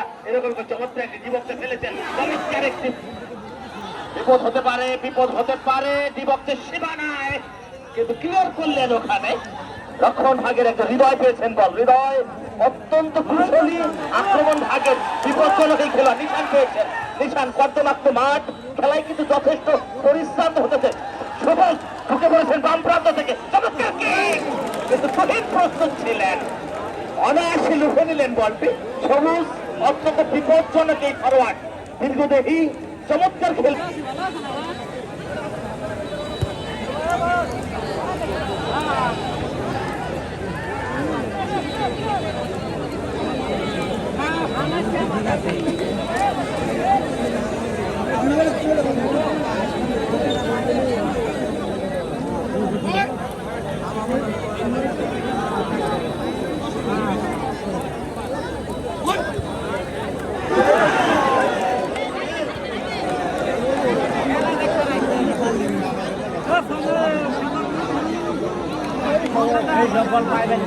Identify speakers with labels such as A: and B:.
A: আমরা এরকম চমৎকার একটি যুবককে ফেলেছেন। চমৎকার একটি বিপদ হতে পারে, বিপদ হতে পারে দিবককে সীমানায়। কিন্তু ক্লিয়ার করলেন ওখানে। রক্ষণ ভাগের একটা হৃদয় পেয়েছেন বল, হৃদয় অত্যন্ত কুশলী আক্রমণ ভাগের বিপজ্জনক এই খেলা নিশান পেয়েছেন। নিশান কর্দমাক্ত মাঠ, খেলায় কিন্তু যথেষ্ট পরিশ্রান্ত হতেছে সবুজ ঢুকে পড়েছেন বাম প্রান্ত থেকে। চমৎকার! কিন্তু শহীদ প্রস্তুত ছিলেন। অনায়াসে লুফে নিলেন বলটি। সবুজ অত্যন্ত বিপজ্জনক এই ফরওয়ার্ড দীর্ঘদেহী চমৎকার খেল Thank you. এই জব্বল পাইবেন